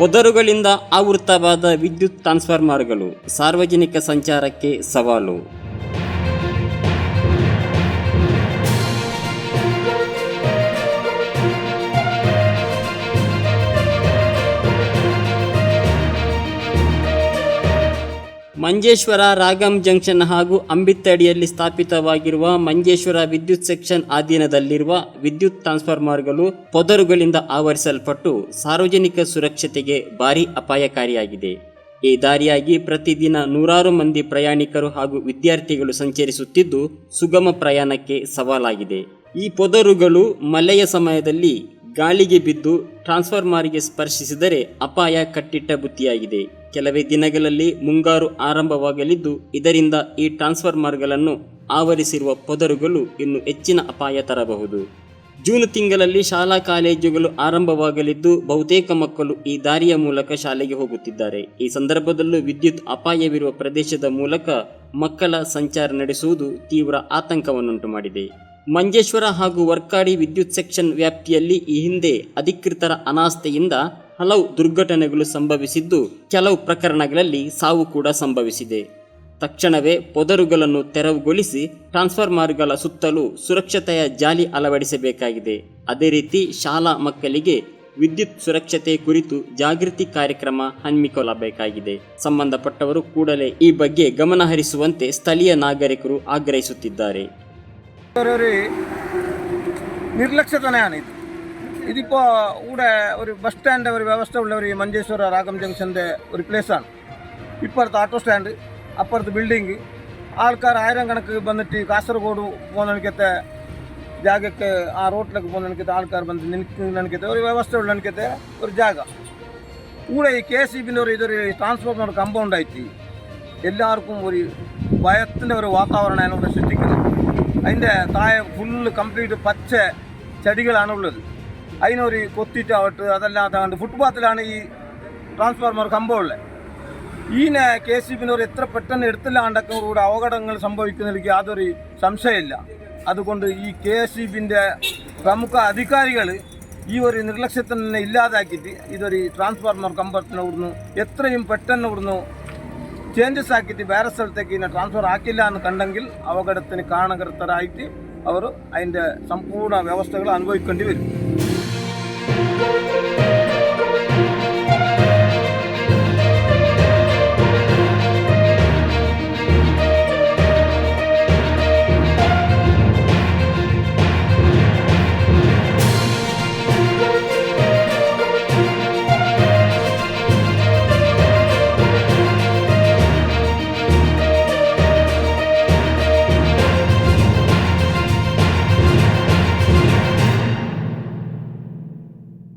ಪೊದರುಗಳಿಂದ ಆವೃತವಾದ ವಿದ್ಯುತ್ ಟ್ರಾನ್ಸ್ಫಾರ್ಮರ್ಗಳು ಸಾರ್ವಜನಿಕ ಸಂಚಾರಕ್ಕೆ ಸವಾಲು. ಮಂಜೇಶ್ವರ ರಾಗಂ ಜಂಕ್ಷನ್ ಹಾಗೂ ಅಂಬಿತ್ತಡಿಯಲ್ಲಿ ಸ್ಥಾಪಿತವಾಗಿರುವ ಮಂಜೇಶ್ವರ ವಿದ್ಯುತ್ ಸೆಕ್ಷನ್ ಅಧೀನದಲ್ಲಿರುವ ವಿದ್ಯುತ್ ಟ್ರಾನ್ಸ್ಫಾರ್ಮರ್ಗಳು ಪೊದರುಗಳಿಂದ ಆವರಿಸಲ್ಪಟ್ಟು ಸಾರ್ವಜನಿಕ ಸುರಕ್ಷತೆಗೆ ಭಾರಿ ಅಪಾಯಕಾರಿಯಾಗಿದೆ. ಈ ದಾರಿಯಾಗಿ ಪ್ರತಿದಿನ ನೂರಾರು ಮಂದಿ ಪ್ರಯಾಣಿಕರು ಹಾಗೂ ವಿದ್ಯಾರ್ಥಿಗಳು ಸಂಚರಿಸುತ್ತಿದ್ದು ಸುಗಮ ಪ್ರಯಾಣಕ್ಕೆ ಸವಾಲಾಗಿದೆ. ಈ ಪೊದರುಗಳು ಮಳೆಯ ಸಮಯದಲ್ಲಿ ಗಾಳಿಗೆ ಬಿದ್ದು ಟ್ರಾನ್ಸ್ಫಾರ್ಮರ್ಗೆ ಸ್ಪರ್ಶಿಸಿದರೆ ಅಪಾಯ ಕಟ್ಟಿಟ್ಟ ಬುತ್ತಿಯಾಗಿದೆ. ಕೆಲವೇ ದಿನಗಳಲ್ಲಿ ಮುಂಗಾರು ಆರಂಭವಾಗಲಿದ್ದು, ಇದರಿಂದ ಈ ಟ್ರಾನ್ಸ್ಫಾರ್ಮರ್ಗಳನ್ನು ಆವರಿಸಿರುವ ಪೊದರುಗಳು ಇನ್ನು ಹೆಚ್ಚಿನ ಅಪಾಯ ತರಬಹುದು. ಜೂನ್ ತಿಂಗಳಲ್ಲಿ ಶಾಲಾ ಕಾಲೇಜುಗಳು ಆರಂಭವಾಗಲಿದ್ದು, ಬಹುತೇಕ ಮಕ್ಕಳು ಈ ದಾರಿಯ ಮೂಲಕ ಶಾಲೆಗೆ ಹೋಗುತ್ತಿದ್ದಾರೆ. ಈ ಸಂದರ್ಭದಲ್ಲೂ ವಿದ್ಯುತ್ ಅಪಾಯವಿರುವ ಪ್ರದೇಶದ ಮೂಲಕ ಮಕ್ಕಳ ಸಂಚಾರ ನಡೆಸುವುದು ತೀವ್ರ ಆತಂಕವನ್ನುಂಟು ಮಾಡಿದೆ ಮಂಜೇಶ್ವರ ಹಾಗೂ ವರ್ಕಾಡಿ ವಿದ್ಯುತ್ ಸೆಕ್ಷನ್ ವ್ಯಾಪ್ತಿಯಲ್ಲಿ ಈ ಹಿಂದೆ ಅಧಿಕೃತರ ಅನಾಸ್ಥೆಯಿಂದ ಹಲವು ದುರ್ಘಟನೆಗಳು ಸಂಭವಿಸಿದ್ದು ಕೆಲವು ಪ್ರಕರಣಗಳಲ್ಲಿ ಸಾವು ಕೂಡ ಸಂಭವಿಸಿದೆ. ತಕ್ಷಣವೇ ಪೊದರುಗಳನ್ನು ತೆರವುಗೊಳಿಸಿ ಟ್ರಾನ್ಸ್ಫಾರ್ಮರ್ಗಳ ಸುತ್ತಲೂ ಸುರಕ್ಷತೆಯ ಜಾಲಿ ಅಳವಡಿಸಬೇಕಾಗಿದೆ. ಅದೇ ರೀತಿ ಶಾಲಾ ಮಕ್ಕಳಿಗೆ ವಿದ್ಯುತ್ ಸುರಕ್ಷತೆ ಕುರಿತು ಜಾಗೃತಿ ಕಾರ್ಯಕ್ರಮ ಹಮ್ಮಿಕೊಳ್ಳಬೇಕಾಗಿದೆ. ಸಂಬಂಧಪಟ್ಟವರು ಕೂಡಲೇ ಈ ಬಗ್ಗೆ ಗಮನಹರಿಸುವಂತೆ ಸ್ಥಳೀಯ ನಾಗರಿಕರು ಆಗ್ರಹಿಸುತ್ತಿದ್ದಾರೆ. ನಿರ್ಲಕ್ಷ್ಯತನೇ ಆನಿತು. ഇതിപ്പോൾ ഇവിടെ ഒരു ബസ് സ്റ്റാൻഡ് ഒരു വ്യവസ്ഥ ഉള്ള ഒരു മഞ്ചേശ്വര രാഗം ജംഗ്ഷൻ്റെ ഒരു പ്ലേസാണ് ഇപ്പുറത്ത് ഓട്ടോ സ്റ്റാൻഡ് അപ്പുറത്ത് ബിൽഡിങ് ആൾക്കാർ ആയിരം കണക്ക് വന്നിട്ട് കാസർഗോഡ് പോകുന്നതിനൊക്കെ ജാഗക്ക് ആ റോട്ടിലേക്ക് പോകുന്നതിനൊക്കെ ആൾക്കാർ വന്ന് നിൽക്കുന്നതിനൊക്കെ ഒരു വ്യവസ്ഥ ഉള്ളതിനൊക്കെ ഒരു ജാഗ ഇവിടെ ഈ കെ സി ബിൻ്റെ ഒരു ഇതൊരു ട്രാൻസ്ഫോർമർ കമ്പൗണ്ട് ആയിട്ട് എല്ലാവർക്കും ഒരു ഭയത്തിൻ്റെ ഒരു വാതാവരണമാണ് ഇവിടെ സൃഷ്ടിക്കുന്നത് അതിൻ്റെ താഴെ ഫുള്ള് കംപ്ലീറ്റ് പച്ച ചെടികളാണുള്ളത് അതിനൊരു കൊത്തിട്ടാവട്ട് അതല്ലാതെ കണ്ട് ഫുട്പാത്തിലാണ് ഈ ട്രാൻസ്ഫോർമർ കമ്പമുള്ളത് ഈനെ കെ സി ഒരു എത്ര പെട്ടെന്ന് എടുത്തില്ലാണ്ടൊക്കെ കൂടെ അപകടങ്ങൾ സംഭവിക്കുന്നതിലേക്ക് യാതൊരു സംശയമില്ല. അതുകൊണ്ട് ഈ കെ എസ് ബിന്റെ പ്രമുഖ അധികാരികൾ ഈ ഒരു നിർലക്ഷ്യത്തിനെ ഇല്ലാതാക്കിയിട്ട് ഇതൊരു ട്രാൻസ്ഫോർമർ കമ്പത്തിന് എത്രയും പെട്ടെന്ന് ഇവിടുന്ന് ചേഞ്ചസ് ആക്കിയിട്ട് വേറെ സ്ഥലത്തേക്ക് ഇതിനെ ട്രാൻസ്ഫർ ആക്കില്ല എന്ന് കണ്ടെങ്കിൽ അപകടത്തിന് കാരണകർത്തരായിട്ട് അവർ അതിന്റെ സമ്പൂർണ വ്യവസ്ഥകൾ അനുഭവിക്കേണ്ടി വരും.